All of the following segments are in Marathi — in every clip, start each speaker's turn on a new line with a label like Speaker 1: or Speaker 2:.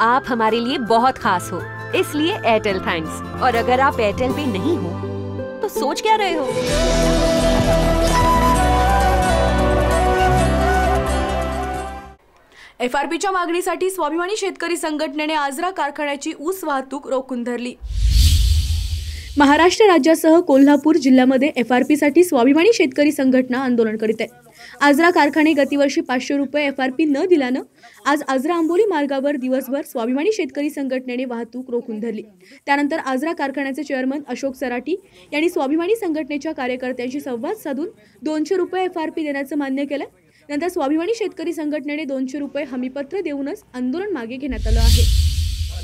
Speaker 1: आप हमारे लिए बहुत खास हो। इसलिए एयरटेल थैंक्स और अगर आप एयरटेल पे नहीं हो तो सोच क्या रहे हो?
Speaker 2: एफ़ आर पीच्या मागणीसाठी स्वाभिमानी शेतकरी संघटनेने आजरा कारखान्याची ऊस वाहतूक रोखून धरली. महाराष्ट्र राज्यासह कोल्हापूर जिल्ह्यामध्ये एफ आर पीसाठी स्वाभिमानी शेतकरी संघटना आंदोलन करीत आहे. आजरा कारखाने गतिवर्षी पाचशे रुपये एफ आर पी न दिल्यानं आज आजरा आंबोली मार्गावर दिवसभर स्वाभिमानी शेतकरी संघटनेने वाहतूक रोखून धरली. त्यानंतर आजरा कारखान्याचे चेअरमन अशोक सराटी यांनी स्वाभिमानी संघटनेच्या कार्यकर्त्यांशी संवाद साधून दोनशे रुपये एफ आर पी देण्याचं मान्य केलं. नंतर स्वाभिमानी शेतकरी संघटनेने दोनशे रुपये हमीपत्र देऊनच आंदोलन मागे घेण्यात आलं आहे.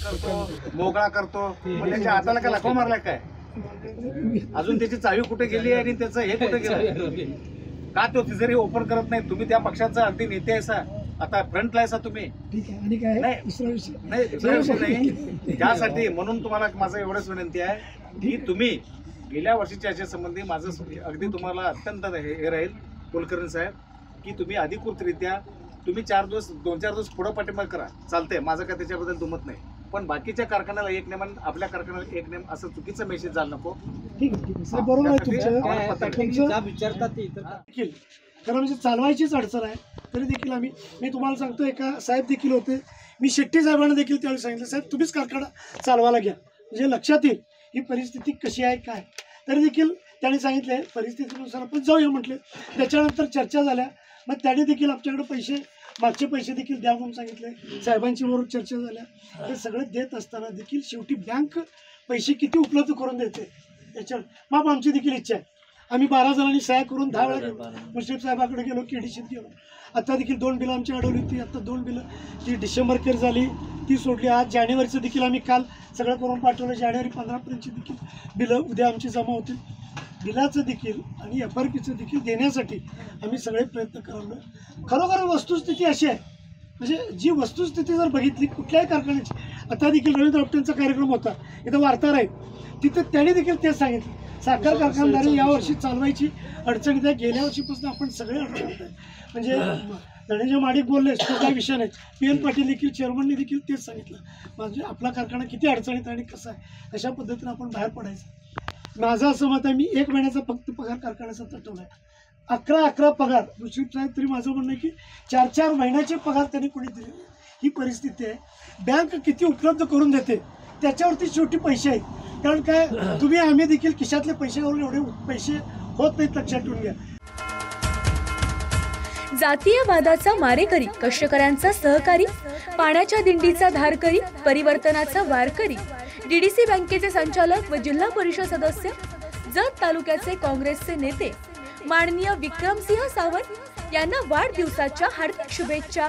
Speaker 3: करतो मोकळा करतो. त्याच्या हाताला काय लखवा मारलाय काय अजून त्याची चावी कुठे गेली आणि त्याचं हे कुठे गेलं का तो तिजोरी ओपन करत नाही? तुम्ही त्या पक्षाचा अगदी नेते आहे सा. आता फ्रंटला आहे सा तुम्ही.
Speaker 4: ठीक आहे. आणि काय?
Speaker 3: नाही.
Speaker 4: दुसरा विषय.
Speaker 3: नाही दुसरा विषय नाही. त्यासाठी म्हणून तुम्हाला माझं एवढंच विनंती आहे की तुम्ही गेल्या वर्षीच्या याच्या संबंधी माझं अगदी तुम्हाला अत्यंत हे हे राहील कुलकर्णी साहेब की तुम्ही अधिकृतरित्या तुम्ही चार दिवस दोन चार दिवस पुढं पाठिंबा करा. चालतंय. माझं काय त्याच्याबद्दल दुमत नाही. पण बाकीच्या कारखान्याला एक नेम आणि आपल्या कारखान्याला एक नेम असं चुकीचं मेसेज झालं नको.
Speaker 4: ठीक आहे ठीक आहे. साहेब बरोबर आहे तुमचं.
Speaker 3: आम्हाला पत्र-
Speaker 4: तुमचं देखील. कारण म्हणजे चालवायचीच अडचण आहे. तरी देखील आम्ही मी तुम्हाला सांगतो एका साहेब देखील होते. मी शेट्टी साहेबांना देखील त्यावेळी सांगितलं साहेब तुम्हीच कारखाना चालवायला घ्या. म्हणजे लक्षात येईल ही परिस्थिती कशी आहे काय तरी देखील त्यांनी सांगितले परिस्थितीनुसार आपण जाऊया म्हटले. त्याच्यानंतर चर्चा झाल्या. मग त्याने देखील आमच्याकडे पैसे मागचे पैसे देखील द्या म्हणून सांगितले. साहेबांची बरोबर चर्चा झाल्या. हे सगळं देत असताना देखील शेवटी बँक पैसे किती उपलब्ध करून देते? याच्यावर मग आमची देखील इच्छा आहे. आम्ही बारा जणांनी सह्या करून दहा वेळा गेलो. मुश्रीफ साहेबाकडे गेलो केडीशीत गेलो. आता देखील दोन बिलं आमची अडवली होती. आता दोन बिलं ती डिसेंबर केर झाली ती सोडली. आज जानेवारीचं देखील आम्ही काल सगळं करून पाठवलं. जानेवारी पंधरापर्यंतची देखील बिलं उद्या आमची जमा होतील. बिलाचं देखील आणि एफ आर पीचं देखील देण्यासाठी आम्ही सगळे प्रयत्न करलो खरोखर वस्तुस्थिती अशी आहे. म्हणजे जी वस्तुस्थिती जर बघितली कुठल्याही कारखान्याची आता देखील रवींद्र आपटेंचा कार्यक्रम होता. इथं वार्ताहर आहेत. तिथं त्याने देखील तेच सांगितलं. साखर कारखानदारी यावर्षी चालवायची अडचणीत आहे गेल्या वर्षीपासून आपण सगळे अडचणीत आहे म्हणजे धनंजय माडिक बोलले तो काही विषय नाही. पी एन पाटील देखील चेअरमनने देखील तेच सांगितलं. म्हणजे आपला कारखाना किती अडचणीत आहे आणि कसा आहे अशा पद्धतीने आपण बाहेर पडायचं. माझं असं मत आहे मी एक महिन्याचा फक्त पगार कारखान्याचा तटवला आहे. अकरा अकरा पगार. दुसरी ट्राय तरी माझं म्हणणं आहे की चार चार महिन्याचे पगार त्यांनी कोणी दिले ही परिस्थिती आहे. बँक किती उपलब्ध करून देते त्याच्यावरती शेवटी पैसे आहेत. कारण काय तुम्ही आम्ही देखील खिशातले पैसे घालून एवढे पैसे होत नाहीत लक्षात ठेवून घ्या.
Speaker 2: जातीयवादाचा मारेकरी कष्टकऱ्यांचा सहकारी पाण्याच्या दिंडीचा धारकरी परिवर्तनाचा वारकरी. डीडीसी बँकेचे संचालक व जिल्हा परिषद सदस्य जत तालुक्याचे काँग्रेसचे नेते माननीय विक्रमसिंह सावंत यांना वाढदिवसाच्या हार्दिक शुभेच्छा.